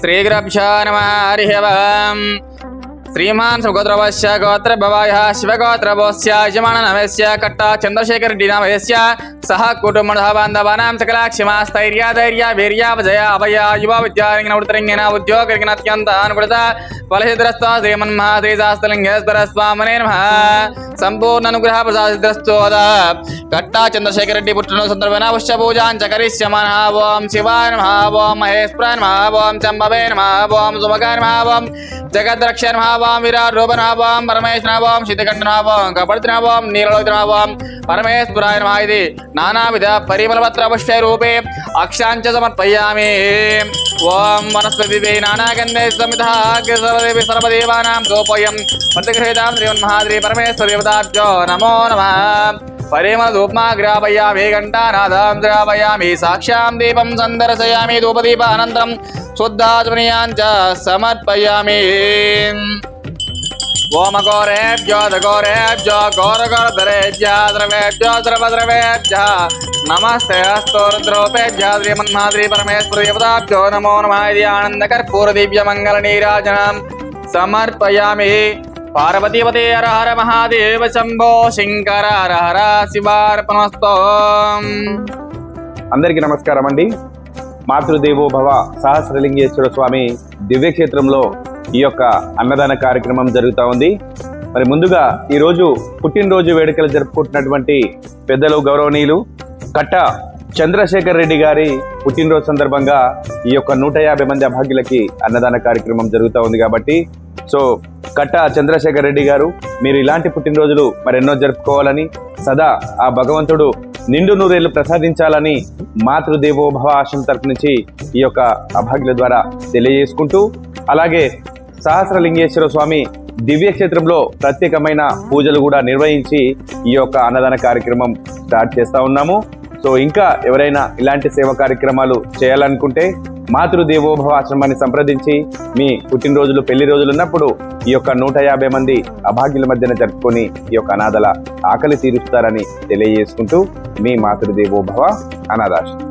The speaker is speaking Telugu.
శ్రీగురభ్యో నమ హరి ఓం శ్రీమాన్ సుగోత్రవశ్య గోత్రభవాయ శివగోత్రభోస్య యజమాన నమస్య కట్ట చంద్రశేఖర రెడ్డి నమస్య సహ కుటుంబ బాంధవానాం సకల క్షమా ధైర్య వీర్య విజయ అభయ యువ విద్యారంగిన ఉత్తరంగిన ఉద్యోగరిగిన అత్యంత అనుకృత ఫలసిద్రస్వ శ్రీమన్మహాశ్రీశాస్త్రలింగేశ్వర స్వామనే నమ సంపూర్ణ అనుగ్రహ ప్రసాదిద్రస్తోద కట్ట చంద్రశేఖర రెడ్డి పుట్టిన సందర్భన పుష్య పూజాం చకరిష్యమన ఓం శివాయ నమ ఓం మహేశ్వర నమ ఓం చంబవే నమ ఓం సుమగాయ నమ ఓం జగద్రక్ష నమ ఓం విరాట్ రూప నమ ఓం పరమేశ్వర నమ ఓం శీతకంఠ నమ ఓం కపర్తి నమ పరమేశ్వరాయ నమ ఇది. నానావిధ పరిమళపత్ర పుష్ప రూపే అక్షాంచ సమర్పయామి. ఓం వనస్పతి నానాగంధే సమిత సర్వదేవానాం గోపయం ప్రతిగృహీతాం శ్రీమన్మహాద్రి పరమేశ్వర దేవతాభ్యో నమో నమః. परेम परिमलधूपमाग्रापयामि घण्टानादां द्रापयामि साक्षां दीपं सन्दर्शयामि, धूपदीपानन्तरं शुद्धाचमनीयाञ्च समर्पयामि। ओमघोरेभ्यो घोरेभ्यो घोरघोरधरेभ्यः द्रवेभ्यो, द्रवद्रवेभ्यः, नमस्ते अस्तु, रुद्रोपेभ्यः श्रीमन्माद्रिपरमेश्वरदेवताभ्यो नमो नमः इति आनन्दकर्पूरदिव्यमङ्गलनीराजनं समर्पयामि। పార్వతీపతి హర మహాదేవ శంభో శంకర హర హర అందరికీ నమస్కారం అండి. మాతృదేవో భవ సహస్రలింగేశ్వర స్వామి దివ్యక్షేత్రంలో ఈ యొక్క అన్నదాన కార్యక్రమం జరుగుతూ ఉంది. మరి ముందుగా ఈరోజు పుట్టినరోజు వేడుకలు జరుపుకుంటున్నటువంటి పెద్దలు గౌరవనీయులు కట్ట చంద్రశేఖర్ రెడ్డి గారి పుట్టినరోజు సందర్భంగా ఈ యొక్క నూట యాభై మంది అభాగ్యులకి అన్నదాన కార్యక్రమం జరుగుతూ ఉంది కాబట్టి సో కట్ట చంద్రశేఖర్ రెడ్డి గారు మీరు ఇలాంటి పుట్టినరోజులు మరెన్నో జరుపుకోవాలని సదా ఆ భగవంతుడు నిండు నూరేళ్ళు ప్రసాదించాలని మాతృదేవోభవ ఆశ్రమం తరపు నుంచి ఈ యొక్క అభాగ్యుల ద్వారా తెలియజేసుకుంటూ అలాగే సహస్రలింగేశ్వర స్వామి దివ్యక్షేత్రంలో ప్రత్యేకమైన పూజలు కూడా నిర్వహించి ఈ యొక్క అన్నదాన కార్యక్రమం స్టార్ట్ చేస్తా ఉన్నాము. సో ఇంకా ఎవరైనా ఇలాంటి సేవ కార్యక్రమాలు చేయాలనుకుంటే మాతృదేవోభవ ఆశ్రమాన్ని సంప్రదించి మీ పుట్టినరోజులు పెళ్ళి రోజులు ఉన్నప్పుడు ఈ యొక్క నూట యాభై మంది అభాగ్యుల మధ్యన జరుపుకొని ఈ యొక్క అనాథల ఆకలి తీరుస్తారని తెలియజేసుకుంటూ మీ మాతృదేవోభవ అనాథాశ్రమం.